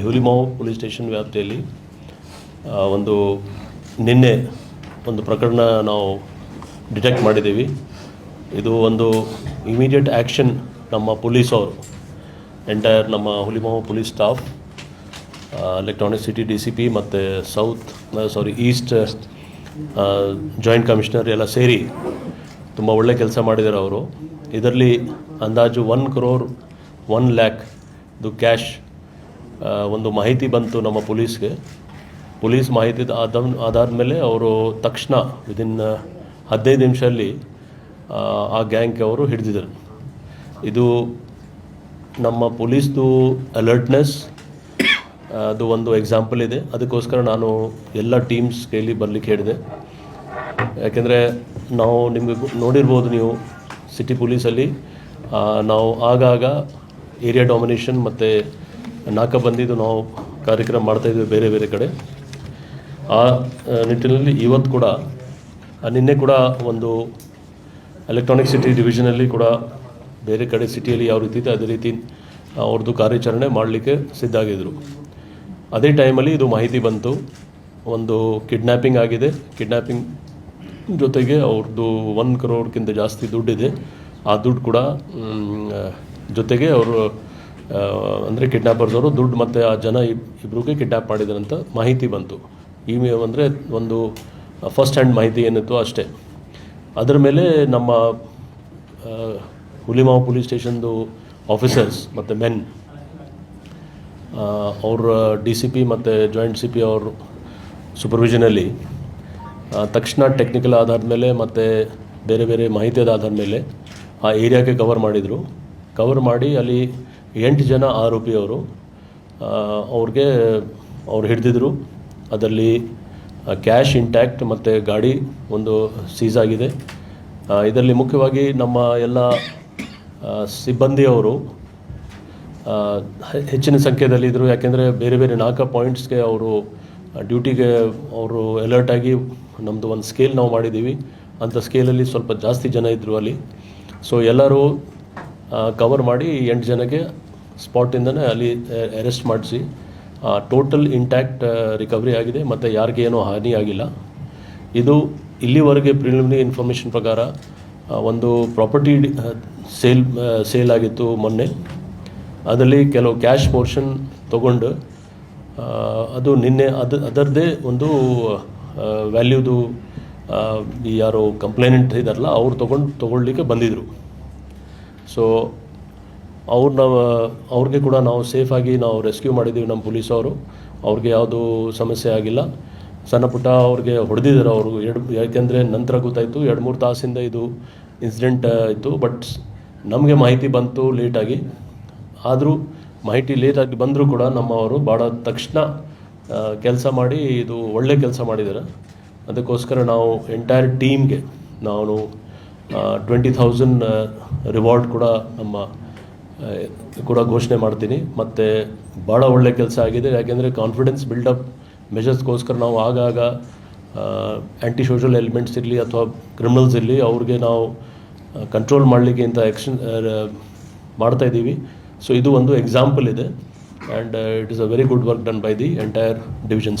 ಹುಲಿಮಾವು police station ವ್ಯಾಪ್ತಿಯಲ್ಲಿ ಒಂದು ನಿನ್ನೆ ಒಂದು ಪ್ರಕರಣ ನಾವು ಡಿಟೆಕ್ಟ್ ಮಾಡಿದ್ದೀವಿ. ಇದು ಒಂದು ಇಮಿಡಿಯೇಟ್ ಆ್ಯಕ್ಷನ್ ನಮ್ಮ ಪೊಲೀಸ್ ಅವರು ಎಂಟೈರ್ ನಮ್ಮ Hulimavu police staff electronic city D C P ಮತ್ತು south sorry east joint commissioner ಎಲ್ಲ ಸೇರಿ ತುಂಬ ಒಳ್ಳೆ ಕೆಲಸ ಮಾಡಿದ್ದಾರೆ ಅವರು. ಇದರಲ್ಲಿ ಅಂದಾಜು ಒನ್ ಕ್ರೋರ್ ಒನ್ ಲ್ಯಾಕ್ ಇದು ಕ್ಯಾಶ್ ಒಂದು ಮಾಹಿತಿ ಬಂತು ನಮ್ಮ ಪೊಲೀಸ್ಗೆ. ಪೊಲೀಸ್ ಮಾಹಿತಿ ಆದ ಆಧಾರ ಮೇಲೆ ಅವರು ತಕ್ಷಣ ವಿದಿನ್ ಹದಿನೈದು ನಿಮಿಷದಲ್ಲಿ ಆ, ಆ ಗ್ಯಾಂಗ್ ಅವರು ಹಿಡಿದಿದ್ದಾರೆ. ಇದು ನಮ್ಮ ಪೊಲೀಸ್ದು ಅಲರ್ಟ್ನೆಸ್ ಅದು ಒಂದು ಎಕ್ಸಾಂಪಲ್ ಇದೆ. ಅದಕ್ಕೋಸ್ಕರ ನಾನು ಎಲ್ಲ ಟೀಮ್ಸ್ ಕೈಲಿ ಬರಲಿಕ್ಕೆ ಹೇಳಿದೆ. ಯಾಕೆಂದರೆ ನಾವು ನಿಮಗೆ ನೋಡಿರ್ಬೋದು ನೀವು ಸಿಟಿ ಪೊಲೀಸಲ್ಲಿ ನಾವು ಆಗಾಗ ಏರಿಯಾ ಡಾಮಿನೇಷನ್ ಮತ್ತು ನಾಕಾಬಂದಿದು ನಾವು ಕಾರ್ಯಕ್ರಮ ಮಾಡ್ತಾಯಿದ್ವಿ ಬೇರೆ ಬೇರೆ ಕಡೆ. ಆ ಆ, ನಿಟ್ಟಿನಲ್ಲಿ ಇವತ್ತು ಕೂಡ ನಿನ್ನೆ ಕೂಡ ಒಂದು ಎಲೆಕ್ಟ್ರಾನಿಕ್ ಸಿಟಿ ಡಿವಿಷನಲ್ಲಿ ಕೂಡ ಬೇರೆ ಕಡೆ ಸಿಟಿಯಲ್ಲಿ ಯಾವ ರೀತಿ ಇದೆ ಅದೇ ರೀತಿ ಅವ್ರದ್ದು ಕಾರ್ಯಾಚರಣೆ ಮಾಡಲಿಕ್ಕೆ ಸಿದ್ಧ ಆಗಿದ್ದರು ಅದೇ ಟೈಮಲ್ಲಿ ಇದು ಮಾಹಿತಿ ಬಂತು. ಒಂದು ಕಿಡ್ನ್ಯಾಪಿಂಗ್ ಆಗಿದೆ. ಕಿಡ್ನ್ಯಾಪಿಂಗ್ ಜೊತೆಗೆ ಅವ್ರದ್ದು ಒನ್ ಕ್ರೋರ್ಗಿಂತ ಜಾಸ್ತಿ ದುಡ್ಡಿದೆ. ಆ ದುಡ್ಡು ಕೂಡ ಜೊತೆಗೆ ಅವರು ಅಂದರೆ ಕಿಡ್ನಾಪರ್ಸ್ ಅವರು ದುಡ್ಡು ಮತ್ತು ಆ ಜನ ಇಬ್ ಇಬ್ಬರಿಗೆ ಕಿಡ್ನಾಪ್ ಮಾಡಿದ್ರಂತ ಮಾಹಿತಿ ಬಂತು. ಈ ಅಂದರೆ ಒಂದು ಫಸ್ಟ್ ಹ್ಯಾಂಡ್ ಮಾಹಿತಿ ಏನಿತ್ತು ಅಷ್ಟೇ. ಅದರ ಮೇಲೆ ನಮ್ಮ ಹುಲಿಮಾವ್ ಪೊಲೀಸ್ ಸ್ಟೇಷನ್ದು ಆಫೀಸರ್ಸ್ ಮತ್ತು ಮೆನ್ ಅವ್ರ ಡಿ ಸಿ ಪಿ ಮತ್ತು ಜಾಯಿಂಟ್ ಸಿ ಪಿ ಅವ್ರ ಸೂಪರ್ವಿಷನಲ್ಲಿ ತಕ್ಷಣ ಟೆಕ್ನಿಕಲ್ ಆಧಾರದ ಮೇಲೆ ಮತ್ತು ಬೇರೆ ಬೇರೆ ಮಾಹಿತಿಯಾದ ಆಧಾರದ ಮೇಲೆ ಆ ಏರಿಯಾಗೆ ಕವರ್ ಮಾಡಿದರು. ಕವರ್ ಮಾಡಿ ಅಲ್ಲಿ ಎಂಟು ಜನ ಆರೋಪಿಯವರು ಅವ್ರಿಗೆ ಅವ್ರು ಹಿಡಿದಿದ್ರು. ಅದರಲ್ಲಿ ಕ್ಯಾಶ್ ಇಂಟ್ಯಾಕ್ಟ್ ಮತ್ತು ಗಾಡಿ ಒಂದು ಸೀಸ್ ಆಗಿದೆ. ಇದರಲ್ಲಿ ಮುಖ್ಯವಾಗಿ ನಮ್ಮ ಎಲ್ಲ ಸಿಬ್ಬಂದಿಯವರು ಹೆಚ್ಚಿನ ಸಂಖ್ಯೆಯಲ್ಲಿ ಇದ್ದರು ಯಾಕೆಂದರೆ ಬೇರೆ ಬೇರೆ ನಾಲ್ಕು ಪಾಯಿಂಟ್ಸ್ಗೆ ಅವರು ಡ್ಯೂಟಿಗೆ ಅವರು ಅಲರ್ಟ್ ನಮ್ಮದು ಒಂದು ಸ್ಕೇಲ್ ನಾವು ಮಾಡಿದ್ದೀವಿ. ಅಂಥ ಸ್ಕೇಲಲ್ಲಿ ಸ್ವಲ್ಪ ಜಾಸ್ತಿ ಜನ ಇದ್ದರು ಅಲ್ಲಿ. ಸೊ ಎಲ್ಲರೂ ಕವರ್ ಮಾಡಿ ಎಂಟು ಜನಕ್ಕೆ ಸ್ಪಾಟಿಂದನೇ ಅಲ್ಲಿ ಅರೆಸ್ಟ್ ಮಾಡಿಸಿ. ಟೋಟಲ್ ಇಂಟ್ಯಾಕ್ಟ್ ರಿಕವರಿ ಆಗಿದೆ, ಮತ್ತು ಯಾರಿಗೆ ಏನೂ ಹಾನಿ ಆಗಿಲ್ಲ. ಇದು ಇಲ್ಲಿವರೆಗೆ ಪ್ರಿಲಿಮಿನರಿ ಇನ್ಫಾರ್ಮೇಷನ್ ಪ್ರಕಾರ ಒಂದು ಪ್ರಾಪರ್ಟಿ ಸೇಲ್ ಸೇಲ್ ಆಗಿತ್ತು ಮೊನ್ನೆ. ಅದರಲ್ಲಿ ಕೆಲವು ಕ್ಯಾಶ್ ಪೋರ್ಷನ್ ತಗೊಂಡು ಅದು ನಿನ್ನೆ ಅದು ಅದರದ್ದೇ ಒಂದು ವ್ಯಾಲ್ಯೂದು ಯಾರು ಕಂಪ್ಲೇನೆಂಟ್ ಇದಾರಲ್ಲ, ಅವ್ರು ತೊಗೊಂಡು ತೊಗೊಳ್ಲಿಕ್ಕೆ ಬಂದಿದ್ದರು ಸೊ ಅವ್ರನ್ನ ಅವ್ರಿಗೆ ಕೂಡ ನಾವು ಸೇಫಾಗಿ ನಾವು ರೆಸ್ಕ್ಯೂ ಮಾಡಿದ್ದೀವಿ ನಮ್ಮ ಪೊಲೀಸ್ ಅವರು ಅವ್ರಿಗೆ ಯಾವುದೂ ಸಮಸ್ಯೆ ಆಗಿಲ್ಲ. ಸಣ್ಣ ಪುಟ್ಟ ಅವ್ರಿಗೆ ಹೊಡೆದಿದ್ದಾರೆ ಅವರು. ಎರಡು, ಯಾಕೆಂದರೆ ನಂತರ ಗೊತ್ತಾಯಿತು, ಎರಡು, ಮೂರು ತಾಸಿಂದ ಇದು ಇನ್ಸಿಡೆಂಟ್ ಇತ್ತು. ಬಟ್ ನಮಗೆ ಮಾಹಿತಿ ಬಂತು ಲೇಟಾಗಿ ಆದರೂ ಮಾಹಿತಿ ಲೇಟಾಗಿ ಬಂದರೂ ಕೂಡ ನಮ್ಮವರು ಭಾಳ ತಕ್ಷಣ ಕೆಲಸ ಮಾಡಿ ಇದು ಒಳ್ಳೆ ಕೆಲಸ ಮಾಡಿದ್ದಾರೆ ಅದಕ್ಕೋಸ್ಕರ ನಾವು ಎಂಟೈರ್ ಟೀಮ್ಗೆ ನಾವು ಟ್ವೆಂಟಿ ಥೌಸಂಡ್ ರಿವಾರ್ಡ್ ಕೂಡ ನಮ್ಮ ಕೂಡ ಘೋಷಣೆ ಮಾಡ್ತೀನಿ. ಮತ್ತು ಭಾಳ ಒಳ್ಳೆ ಕೆಲಸ ಆಗಿದೆ. ಯಾಕೆಂದರೆ ಕಾನ್ಫಿಡೆನ್ಸ್ ಬಿಲ್ಡಪ್ ಮೆಷರ್ಸ್ಗೋಸ್ಕರ ನಾವು ಆಗಾಗ ಆ್ಯಂಟಿ ಸೋಷಲ್ ಎಲಿಮೆಂಟ್ಸ್ ಇರಲಿ ಅಥವಾ ಕ್ರಿಮಿನಲ್ಸ್ ಇರಲಿ, ಅವ್ರಿಗೆ ನಾವು ಕಂಟ್ರೋಲ್ ಮಾಡಲಿಕ್ಕೆ ಇಂಥ ಮಾಡ್ತಾ ಇದ್ದೀವಿ. ಸೊ ಇದು ಒಂದು ಎಕ್ಸಾಂಪಲ್ ಇದೆ. And it is a very good work done by the entire division staff